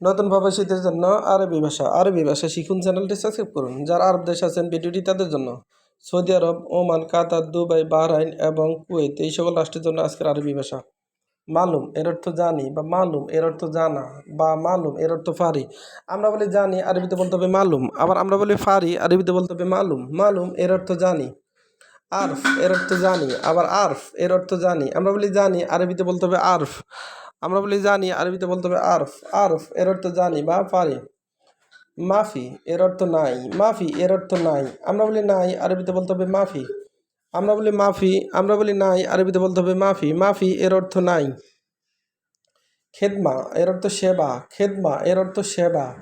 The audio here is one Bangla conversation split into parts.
নতুন প্রবাসীদের জন্য আরবি ভাষা আরবি ভাষা শিখুন চ্যানেলটি সাবস্ক্রাইব করুন, যারা আরব দেশে আছেন ভিডিওটি তাদের জন্য। Saudi Arab, Oman, Qatar, Dubai, Bahrain এবং কুয়েত, এই সকল রাষ্ট্রের জন্য আজকের আরবি ভাষা। মালুম, এর অর্থ জানি, বা মালুম, এর অর্থ জানা, বা মালুম, এর অর্থ ফারি। আমরা বলি জানি, আরবিতে বলতে হবে মালুম, আবার আমরা বলি ফারি, আরবিতে বলতে হবে মালুম। মালুম, এর অর্থ জানি। আরফ, এর অর্থ জানি, আবার আরফ, এর অর্থ জানি। আমরা বলি জানি, আরবিতে বলতে হবে আরফ। আমরা বলি জানি, আরবিতে বলতে হবে আরফ। আরফ এর অর্থ জানি বা পারি। মাফি এর অর্থ নাই। মাফি এর অর্থ নাই। আমরা বলি নাই, আরবিতে বলতে হবে মাফি। আমরা বলি মাফি, আমরা বলি নাই, আরবিতে বলতে হবে মাফি। মাফি এর অর্থ নাই। খেদমা এর অর্থ সেবা। খেদমা এর অর্থ সেবা।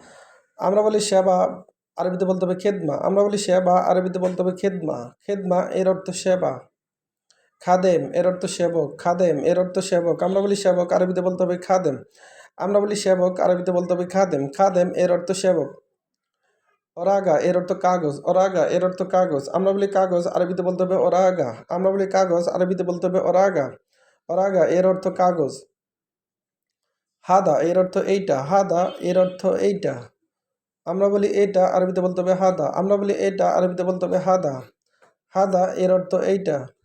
আমরা বলি সেবা, আরবিতে বলতে হবে খেদমা। আমরা বলি সেবা, আরবিতে বলতে হবে খেদমা। খেদমা এর অর্থ সেবা। খাদেম এর অর্থ সেবক, খাদেম এর অর্থ সেবক, আমরা বলি সেবক, আরবিতে বলতে হবে খাদেম। আমরা বলি সেবক, আরবিতে বলতে হবে খাদেম। খাদেম এর অর্থ সেবক। অরাগা এর অর্থ কাগজ। অরাগা এর অর্থ কাগজ। আমরা বলি কাগজ, আরবিতে বলতে হবে অরাগা। আমরা বলি কাগজ, আরবিতে বলতে হবে অরাগা। অরাগা এর অর্থ কাগজ। হাদা এর অর্থ এইটা। হাদা এর অর্থ এইটা। আমরা বলি এটা, আরবিতে বলতে হবে হাদা। আমরা বলি এটা, আরবিতে বলতে হবে হাদা। হাদা এর অর্থ এইটা।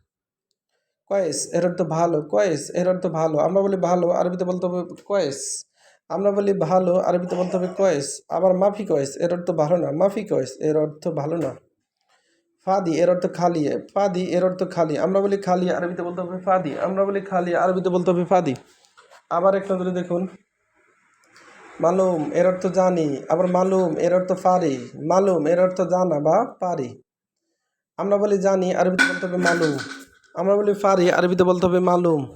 কয়েস এর অর্থ ভালো, কয়েস এর অর্থ ভালো। আমরা বলি ভালো, আরবিতে বলতে হবে কয়েস। আমরা বলি ভালো, আরবিতে বলতে হবে কয়েস। আবার মাফি কয়েস এর অর্থ ভালো না। মাফি কয়েস এর অর্থ ভালো না। ফাদি এর অর্থ খালি। ফাদি এর অর্থ খালি। আমরা বলি খালি, আরবিতে বলতে হবে ফাদি। আমরা বলি খালি, আরবিতে বলতে হবে ফাদি। আবার একটা ধরে দেখুন। মালুম এর অর্থ জানি। আবার মালুম এর অর্থ পারি মালুম এর অর্থ জানা বা পারি। আমরা বলি জানি, আরবিতে বলতে হবে মালুম। আমরা বলি পারি আরবিতে বলতে হবে মালুম।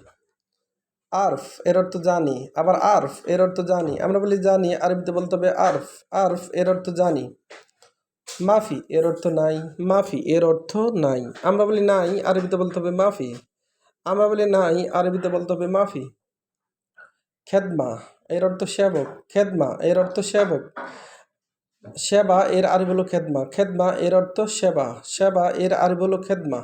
আরফ, এর অর্থ জানি। আবার আরফ, এর অর্থ জানি। আমরা বলি জানি, আরবিতে বলতে হবে আরফ। আরফ, এর অর্থ জানি। মাফি, এর অর্থ নাই। মাফি, এর অর্থ নাই। আমরা বলি নাই, আরবিতে বলতে হবে মাফি। আমরা বলি নাই, আরবিতে বলতে হবে মাফি। খেদমা, এর অর্থ সেবক। খেদমা, এর অর্থ সেবক। সেবা, এর আরবি হলো খেদমা। খেদমা, এর অর্থ সেবা। সেবা, এর আরবি হলো খেদমা।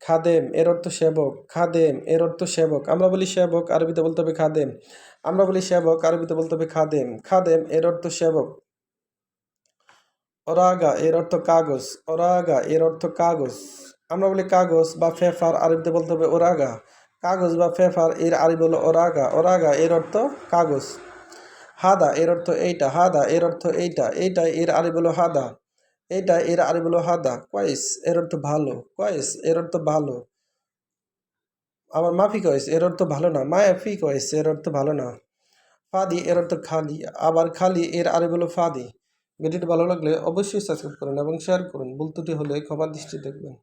খাদেম, এর অর্থ সেবক। খাদেম, এর অর্থ সেবক। আমরা বলি সেবক, আরবিতে বলতে হবে খাদেম। আমরা বলি সেবক, আরবিতে বলতে হবে খাদেম। খাদেম, এর অর্থ সেবক। অরাগা, এর অর্থ কাগজ। অরাগা, এর অর্থ কাগজ। আমরা বলি কাগজ বা ফেফার, আরবিতে বলতে হবে ওরাগা। কাগজ বা ফেফার, এর আরবি হলো ওরাগা। ওরাগা, এর অর্থ কাগজ। হাদা, এর অর্থ এইটা। হাদা, এর অর্থ এইটা। এইটা, এর আরবি হলো হাদা। এইটা এর আরবি বলো হাদা কয়েস এর অর্থ ভালো কয়েস এর অর্থ ভালো। আবার মাফি কয়েস এর অর্থ ভালো না মায়াফি কয়েস এর অর্থ ভালো না। ফাদি, এর অর্থ খালি, আবার খালি, এর আরবি বলো ফাদি। ভিডিওটি ভালো লাগলে অবশ্যই সাবস্ক্রাইব করুন এবং শেয়ার করুন। ভুল ত্রুটি হলে ক্ষমা দৃষ্টি দেখবেন।